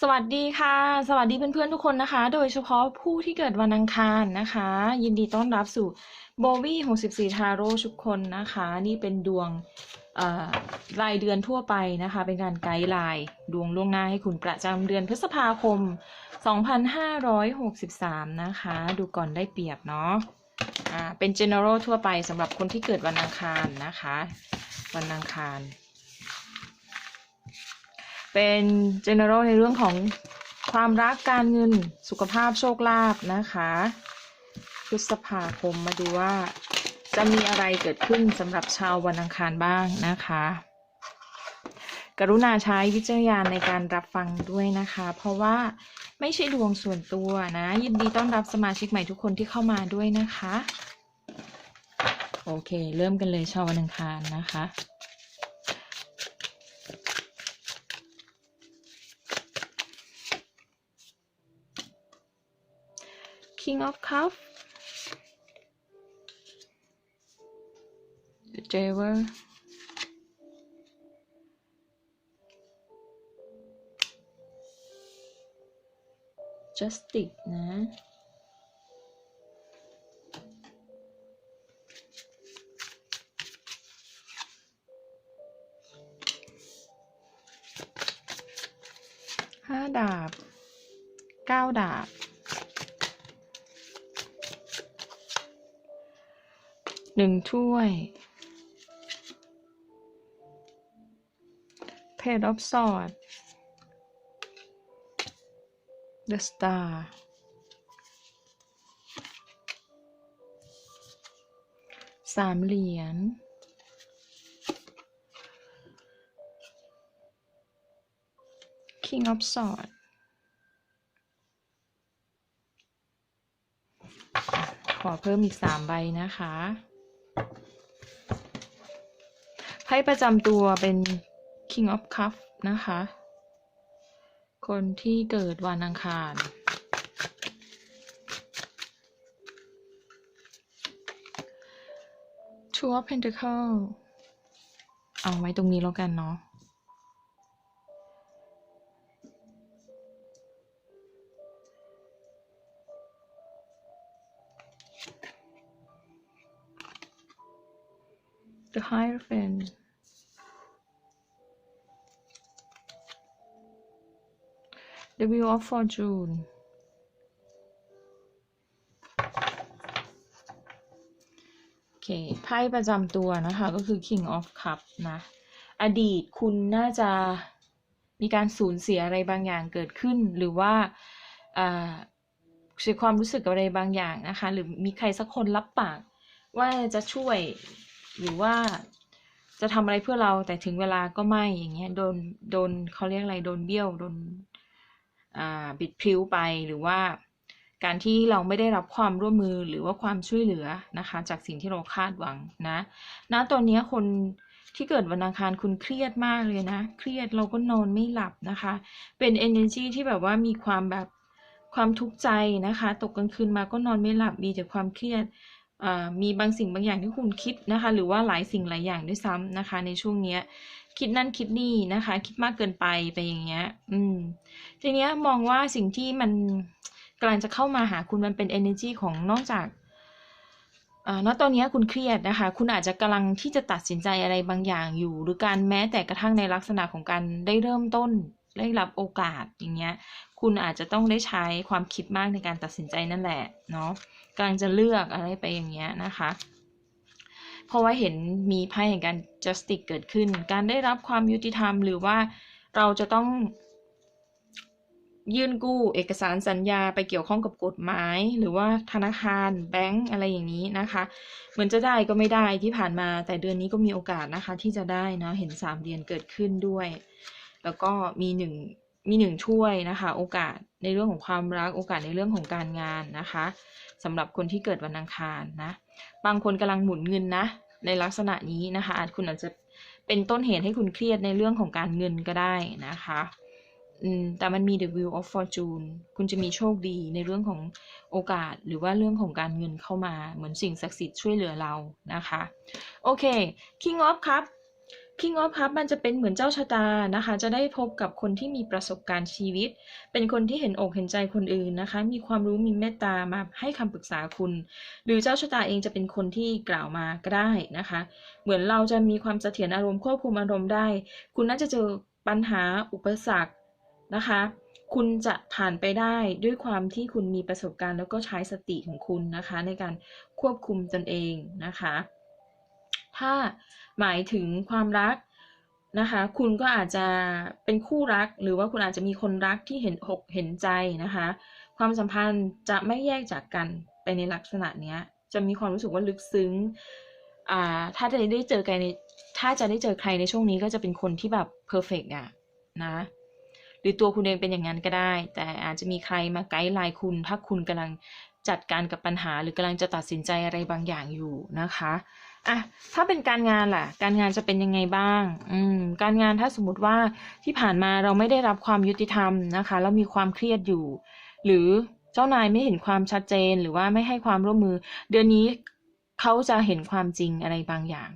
สวัสดีค่ะ สวัสดีเพื่อนๆทุกคนนะคะ โดยเฉพาะผู้ที่เกิดวันอังคารนะคะ ยินดีต้อนรับสู่โบวี่64ทาโร่ทุกคนนะคะ นี่เป็นดวงรายเดือนทั่วไปนะคะ เป็นการไกด์ไลน์ดวงล่วงหน้าให้คุณประจำเดือนพฤษภาคม 2563 นะคะ ดูก่อนได้เปรียบเนาะอ่าเป็น general ทั่วไปสำหรับคนที่เกิดวันอังคารนะคะ วันอังคาร เป็น general ในเรื่องของความรักการเงินสุขภาพโชคลาภนะคะพฤษภาคมมาดูว่า จะมีอะไรเกิดขึ้นสำหรับชาววันอังคารบ้างนะคะ กรุณาใช้วิจารณญาณในการรับฟังด้วยนะคะ เพราะว่าไม่ใช่ดวงส่วนตัวนะ ยินดีต้อนรับสมาชิกใหม่ทุกคนที่เข้ามาด้วยนะคะ โอเค เริ่มกันเลยชาววันอังคารนะคะ King of Cups The Javer Justice นะ ห้าดาบ เก้าดาบ หนึ่งถ้วย Page of Swords The Star สามเหรียญ King of Swords ขอเพิ่มอีกสามใบนะคะ ไพ่ประจำตัวเป็น King of Cups นะคะ คนที่เกิดวันอังคาร Two of Pentacle เอาไว้ตรงนี้แล้วกันเนาะ The Hierophant The Wheel of Fortune โอเคไพ่ประจำตัวนะคะก็คือ King of Cup นะ อดีตคุณน่าจะมีการสูญเสียอะไรบางอย่างเกิดขึ้น หรือว่าอ่าเสียความรู้สึกอะไรบางอย่างนะคะ หรือมีใครสักคนรับปากว่าจะช่วย หรือว่าจะทำอะไรเพื่อเราแต่ถึงเวลาก็ไม่อย่างเงี้ยโดนโดนเขาเรียกอะไรโดนเบี้ยวโดนอ่าบิดพริ้วไปหรือว่าการที่เราไม่ได้รับความร่วมมือหรือว่าความช่วยเหลือนะคะ จากสิ่งที่เราคาดหวังนะณตอนนี้คนที่เกิดวันอังคารคุณเครียดมากเลยนะ เครียดเราก็นอนไม่หลับนะคะ เป็น energy ที่แบบว่ามีความแบบความทุกข์ใจนะคะ ตกกลางคืนมาก็นอนไม่หลับมีแต่ความเครียด มีบางสิ่งบางอย่างที่คุณคิดนะคะ หรือว่าหลายสิ่งหลายอย่างด้วยซ้ำนะคะ ในช่วงเนี้ย คิดนั่นคิดนี่นะคะ คิดมากเกินไปไปอย่างเงี้ย อืม ทีเนี้ยมองว่าสิ่งที่มันกำลังจะเข้ามาหาคุณมันเป็น energy ของนอกจากอ่าณตอนนี้คุณเครียดนะคะ คุณอาจจะกำลังที่จะตัดสินใจอะไรบางอย่างอยู่ หรือการแม้แต่กระทั่งในลักษณะของการได้เริ่มต้นได้รับโอกาสอย่างเงี้ย คุณอาจจะต้องได้ใช้ความคิดมากในการตัดสินใจนั่นแหละเนาะกำลังจะเลือกอะไรไปอย่างเงี้ยนะคะ เพราะว่าเห็นมีไพ่แห่งการ justice เกิดขึ้น การได้รับความยุติธรรม หรือว่าเราจะต้องยื่นกู้เอกสารสัญญาไปเกี่ยวข้องกับกฎหมาย หรือว่าธนาคารแบงก์อะไรอย่างนี้นะคะ เหมือนจะได้ก็ไม่ได้ที่ผ่านมา แต่เดือนนี้ก็มีโอกาสนะคะที่จะได้นะเห็นสามเดือนเกิดขึ้นด้วย แล้วก็มีหนึ่ง มีหนึ่งช่วยนะคะ โอกาสในเรื่องของความรัก โอกาสในเรื่องของการงานนะคะสำหรับคนที่เกิดวันอังคารนะ บางคนกำลังหมุนเงินนะ ในลักษณะนี้นะคะ อาจคุณอาจจะเป็นต้นเหตุให้คุณเครียดในเรื่องของการเงินก็ได้นะคะแต่มันมี the wheel of fortune คุณจะมีโชคดีในเรื่องของโอกาสหรือว่าเรื่องของการเงินเข้ามา เหมือนสิ่งศักดิ์สิทธิ์ช่วยเหลือเรานะคะ โอเค king of cup King of Cup มันจะเป็นเหมือนเจ้าชะตานะคะ จะได้พบกับคนที่มีประสบการณ์ชีวิต เป็นคนที่เห็นอกเห็นใจคนอื่นนะคะ มีความรู้มีเมตตามาให้คำปรึกษาคุณ หรือเจ้าชะตาเองจะเป็นคนที่กล่าวมาก็ได้นะคะ เหมือนเราจะมีความเสถียรอารมณ์ควบคุมอารมณ์ได้ คุณน่าจะเจอปัญหาอุปสรรคนะคะ คุณจะผ่านไปได้ด้วยความที่คุณมีประสบการณ์ แล้วก็ใช้สติของคุณนะคะ ในการควบคุมตนเองนะคะ ถ้าหมายถึงความรักนะคะ คุณก็อาจจะเป็นคู่รัก หรือว่าคุณอาจจะมีคนรักที่เห็นอกเห็นใจนะคะ ความสัมพันธ์จะไม่แยกจากกันไปในลักษณะเนี้ย จะมีความรู้สึกว่าลึกซึ้งอ่าถ้าจะได้เจอใครในถ้าจะได้เจอใครในช่วงนี้ก็จะเป็นคนที่แบบเพอร์เฟกอะนะหรือตัวคุณเองเป็นอย่างนั้นก็ได้ แต่อาจจะมีใครมาไกด์ไลน์คุณ ถ้าคุณกำลัง จัดการกับปัญหาหรือกำลังจะตัดสินใจอะไรบางอย่างอยู่นะคะอะถ้าเป็นการงานล่ะ การงานจะเป็นยังไงบ้าง อืม การงานถ้าสมมติว่าที่ผ่านมาเราไม่ได้รับความยุติธรรมนะคะแล้วมีความเครียดอยู่ หรือเจ้านายไม่เห็นความชัดเจนหรือว่าไม่ให้ความร่วมมือ เดือนนี้เขาจะเห็นความจริงอะไรบางอย่าง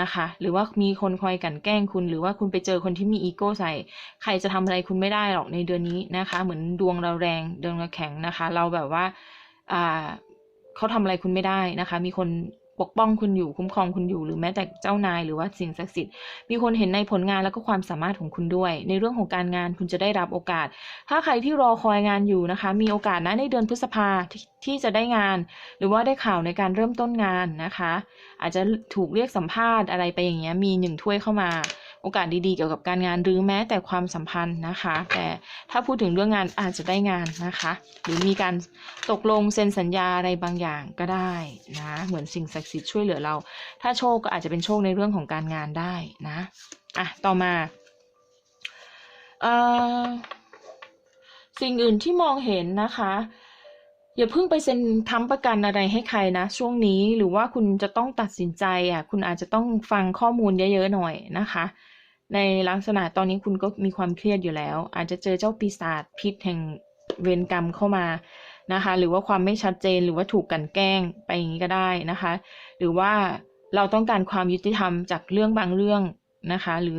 นะคะ หรือว่ามีคนคอยกันแกล้งคุณ หรือว่าคุณไปเจอคนที่มีอีโก้ใส่ ใครจะทำอะไรคุณไม่ได้หรอกในเดือนนี้นะคะ เหมือนดวงเราแรงดวงเราแข็งนะคะ เราแบบว่า เขาทำอะไรคุณไม่ได้นะคะ มีคนปกป้องคุณอยู่คุ้มครองคุณอยู่หรือแม้แต่เจ้านายหรือว่าสิ่งศักดิ์สิทธิ์มีคนเห็นในผลงานแล้วก็ความสามารถของคุณด้วย ในเรื่องของการงานคุณจะได้รับโอกาส ถ้าใครที่รอคอยงานอยู่นะคะ มีโอกาสนะในเดือนพฤษภาทที่จะได้งาน หรือว่าได้ข่าวในการเริ่มต้นงานนะคะ อาจจะถูกเรียกสัมภาษณ์อะไรไปอย่างเงี้ยมีหนึ่งถ้วยเข้ามา โอกาสดีๆเกี่ยวกับการงานหรือแม้แต่ความสัมพันธ์นะคะ แต่ถ้าพูดถึงเรื่องงานอาจจะได้งานนะคะ หรือมีการตกลงเซ็นสัญญาอะไรบางอย่างก็ได้นะ เหมือนสิ่งศักดิ์สิทธิ์ช่วยเหลือเรา ถ้าโชคก็อาจจะเป็นโชคในเรื่องของการงานได้นะอะต่อมาเอ่อสิ่งอื่นที่มองเห็นนะคะอย่าเพิ่งไปเซ็นค้ำประกันอะไรให้ใครนะ ช่วงนี้หรือว่าคุณจะต้องตัดสินใจอะคุณอาจจะต้องฟังข้อมูลเยอะๆหน่อยนะคะ ในลักษณะตอนนี้คุณก็มีความเครียดอยู่แล้ว อาจจะเจอเจ้าปีศาจพิษแห่งเวรกรรมเข้ามานะคะ หรือว่าความไม่ชัดเจนหรือว่าถูกกันแกล้งไปอย่างนี้ก็ได้นะคะ หรือว่าเราต้องการความยุติธรรมจากเรื่องบางเรื่องนะคะ หรือ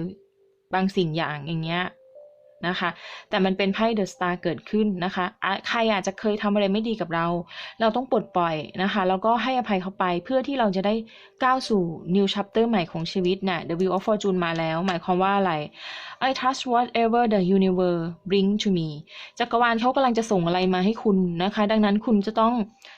บางสิ่งอย่างอย่างเงี้ย นะคะ แต่มันเป็นไพ่เดอะสตาร์เกิดขึ้นนะคะใครอาจจะเคยทำอะไรไม่ดีกับเรา เราต้องปลดปล่อยนะคะ แล้วก็ให้อภัยเขาไปเพื่อที่เราจะได้ก้าวสู่ new chapter ใหม่ของชีวิตนะ่ะ The Wheel of Fortune มาแล้ว หมายความว่าอะไร I trust whatever the universe bring to me จักรวาลเขากำลังจะส่งอะไรมาให้คุณนะคะ ดังนั้นคุณจะต้อง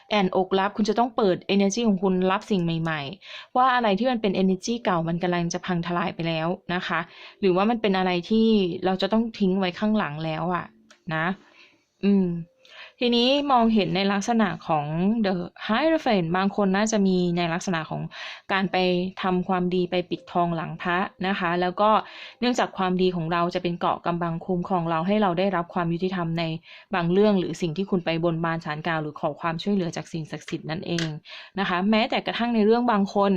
แอนอกรับ คุณจะต้องเปิด energy ของคุณรับสิ่งใหม่ ๆ ว่าอะไรที่มันเป็น energy เก่ามันกำลังจะพังทลายไปแล้วนะคะ หรือว่ามันเป็นอะไรที่เราจะต้องทิ้งไว้ข้างหลังแล้วอะนะ อืม ทีนี้มองเห็นในลักษณะของ the hierophant บางคนน่าจะมีในลักษณะของการไปทำความดีไปปิดทองหลังพระนะคะ แล้วก็เนื่องจากความดีของเราจะเป็นเกาะกำบังคุ้มครองเราให้เราได้รับความยุติธรรมในบางเรื่อง หรือสิ่งที่คุณไปบนบานสารกล่าวหรือขอความช่วยเหลือจากสิ่งศักดิ์สิทธิ์นั่นเองนะคะ แม้แต่กระทั่งในเรื่องบางคน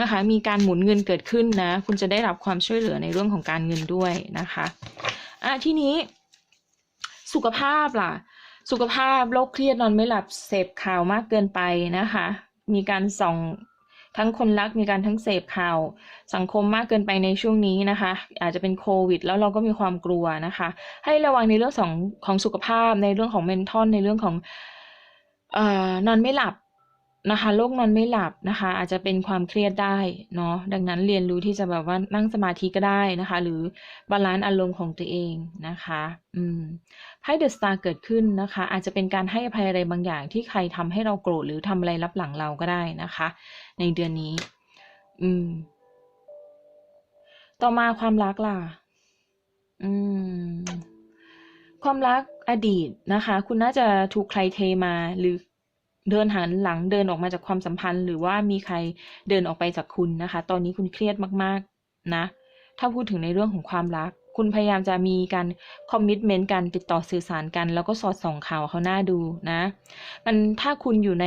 นะคะ มีการหมุนเงินเกิดขึ้นนะ คุณจะได้รับความช่วยเหลือในเรื่องของการเงินด้วยนะคะอะทีนี้สุขภาพล่ะ สุขภาพโรคเครียดนอนไม่หลับเสพข่าวมากเกินไปนะคะ มีการส่องทั้งคนรักมีการทั้งเสพข่าวสังคมมากเกินไปในช่วงนี้นะคะ อาจจะเป็นโควิด แล้วเราก็มีความกลัวนะคะ ให้ระวังในเรื่องของของสุขภาพในเรื่องของเมนทอนในเรื่องของเอ่อนอนไม่หลับ นะคะโรคนอนไม่หลับนะคะ อาจจะเป็นความเครียดได้เนาะดังนั้นเรียนรู้ที่จะแบบว่านั่งสมาธิก็ได้นะคะ หรือบาลานซ์อารมณ์ของตัวเองนะคะ อืมไพ่เดอะสตาร์เกิดขึ้นนะคะ อาจจะเป็นการให้อภัยอะไรบางอย่างที่ใครทำให้เราโกรธหรือทำอะไรรับหลังเราก็ได้นะคะ ในเดือนนี้ อืม ต่อมาความรักล่ะ อืม ความรักอดีตนะคะ คุณน่าจะถูกใครเทมาหรือ เดินหันหลังเดินออกมาจากความสัมพันธ์ หรือว่ามีใครเดินออกไปจากคุณนะคะ ตอนนี้คุณเครียดมากๆนะ ถ้าพูดถึงในเรื่องของความรัก คุณพยายามจะมีการคอมมิชเมนต์กันติดต่อสื่อสารกัน แล้วก็สอดส่องข่าวเขาหน้าดูนะ มันถ้าคุณอยู่ใน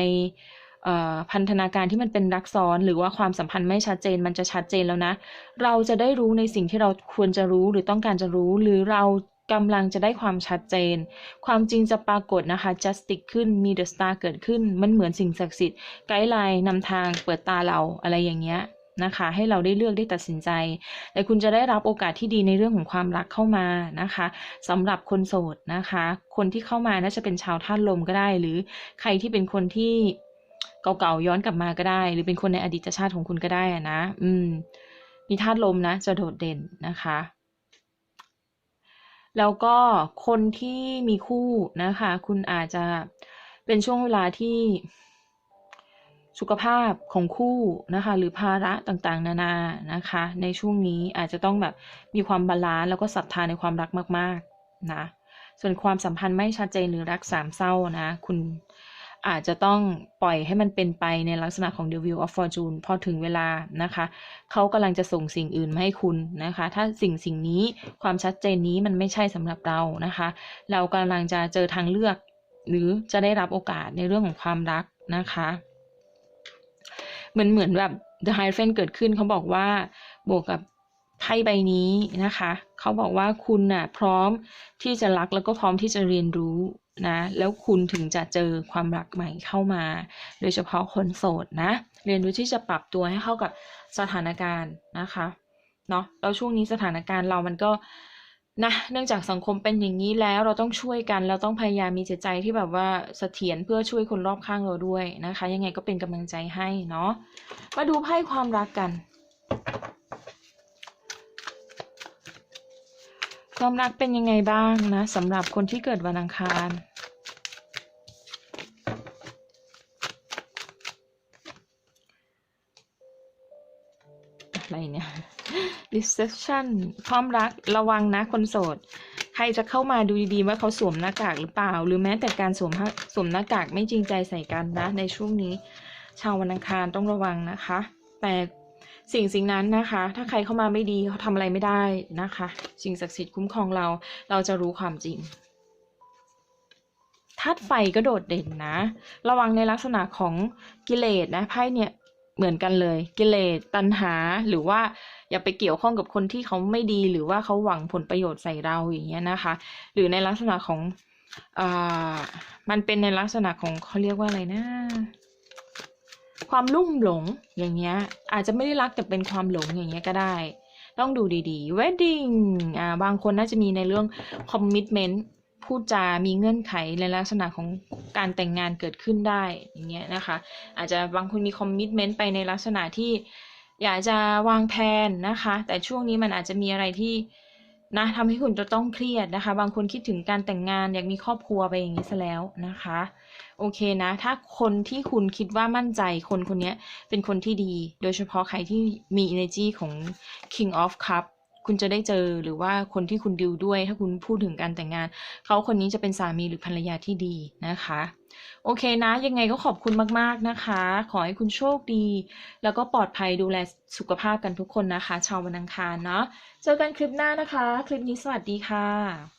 พันธนาการที่มันเป็นรักซ้อน หรือว่าความสัมพันธ์ไม่ชัดเจนมันจะชัดเจนแล้วนะ เราจะได้รู้ในสิ่งที่เราควรจะรู้หรือต้องการจะรู้ หรือเรา กำลังจะได้ความชัดเจน ความจริงจะปรากฏนะคะ justice ขึ้นมี the star เกิดขึ้น มันเหมือนสิ่งศักดิ์สิทธิ์ไกด์ไลน์นำทางเปิดตาเราอะไรอย่างเงี้ยนะคะให้เราได้เลือกได้ตัดสินใจ แต่คุณจะได้รับโอกาสที่ดีในเรื่องของความรักเข้ามานะคะสำหรับคนโสดนะคะ คนที่เข้ามาน่าจะเป็นชาวธาตุลมก็ได้ หรือใครที่เป็นคนที่เก่าๆย้อนกลับมาก็ได้ หรือเป็นคนในอดีตชาติของคุณก็ได้นะ อืม มีธาตุลมนะจะโดดเด่นนะคะ แล้วก็คนที่มีคู่นะคะ คุณอาจจะเป็นช่วงเวลาที่สุขภาพของคู่นะคะ หรือภาระต่างๆ นานานะคะ ในช่วงนี้อาจจะต้องแบบมีความบาลานซ์แล้วก็ศรัทธาในความรักมาก ๆ นะ ส่วนความสัมพันธ์ไม่ชัดเจนหรือรักสามเศร้านะ คุณ อาจจะต้องปล่อยให้มันเป็นไปในลักษณะของ The Wheel of Fortune พอถึงเวลานะคะ เขากำลังจะส่งสิ่งอื่นมาให้คุณนะคะ ถ้าสิ่งสิ่งนี้ความชัดเจนนี้มันไม่ใช่สำหรับเรานะคะ เรากำลังจะเจอทางเลือก หรือจะได้รับโอกาสในเรื่องของความรักนะคะ เหมือนเหมือนแบบ The Hierophant เกิดขึ้นเขาบอกว่าบวกกับไพ่ใบนี้นะคะ เขาบอกว่าคุณน่ะพร้อมที่จะรักแล้วก็พร้อมที่จะเรียนรู้ นะแล้วคุณถึงจะเจอความรักใหม่เข้ามา โดยเฉพาะคนโสดนะ เรียนรู้ที่จะปรับตัวให้เข้ากับสถานการณ์นะคะเนาะแล้วช่วงนี้สถานการณ์เรามันก็นะเนื่องจากสังคมเป็นอย่างนี้แล้วเราต้องช่วยกัน เราต้องพยายามมีจิตใจที่แบบว่าเสถียรเพื่อช่วยคนรอบข้างเราด้วยนะคะ ยังไงก็เป็นกำลังใจให้เนาะมาดูไพ่ความรักกันความรักเป็นยังไงบ้างนะสำหรับคนที่เกิดวันอังคาร อะไรเนี่ย deception ความรักระวังนะคนโสด ใครจะเข้ามาดูดีๆว่าเขาสวมหน้ากากหรือเปล่า หรือแม้แต่การสวมสวมหน้ากากไม่จริงใจใส่กันนะ ในช่วงนี้ ชาววันอังคารต้องระวังนะคะ แต่สิ่งสิ่งนั้นนะคะ ถ้าใครเข้ามาไม่ดีเขาทำอะไรไม่ได้นะคะ สิ่งศักดิ์สิทธิ์คุ้มครองเรา เราจะรู้ความจริงธาตุไฟก็โดดเด่นนะ ระวังในลักษณะของกิเลสนะไพ่เนี่ย เหมือนกันเลย กิเลสตัณหาหรือว่าอย่าไปเกี่ยวข้องกับคนที่เขาไม่ดี หรือว่าเขาหวังผลประโยชน์ใส่เราอย่างเงี้ยนะคะ หรือในลักษณะของอมันเป็นในลักษณะของเขาเรียกว่าอะไรนะ ความลุ่มหลงอย่างเงี้ย อาจจะไม่ได้รักแต่เป็นความหลงอย่างเงี้ยก็ได้ ต้องดูดีๆ wedding อ่าบางคนน่าจะมีในเรื่อง commitment พูดจามีเงื่อนไขในลักษณะของการแต่งงานเกิดขึ้นได้อย่างเงี้ยนะคะ อาจจะบางคนมี commitment ไปในลักษณะที่อยากจะวางแผนนะคะ แต่ช่วงนี้มันอาจจะมีอะไรที่นะทำให้คุณจะต้องเครียดนะคะ บางคนคิดถึงการแต่งงานอยากมีครอบครัวไปอย่างนี้ซะแล้วนะคะ โอเคนะ ถ้าคนที่คุณคิดว่ามั่นใจคนคนนี้เป็นคนที่ดี โดยเฉพาะใครที่มี energy ของ King of Cup คุณจะได้เจอหรือว่าคนที่คุณดิวด้วย ถ้าคุณพูดถึงการแต่งงาน เขาคนนี้จะเป็นสามีหรือภรรยาที่ดีนะคะ โอเคนะ ยังไงก็ขอบคุณมากๆนะคะ ขอให้คุณโชคดี แล้วก็ปลอดภัยดูแลสุขภาพกันทุกคนนะคะ ชาววันอังคารเนาะเจอกันคลิปหน้านะคะ คลิปนี้สวัสดีค่ะ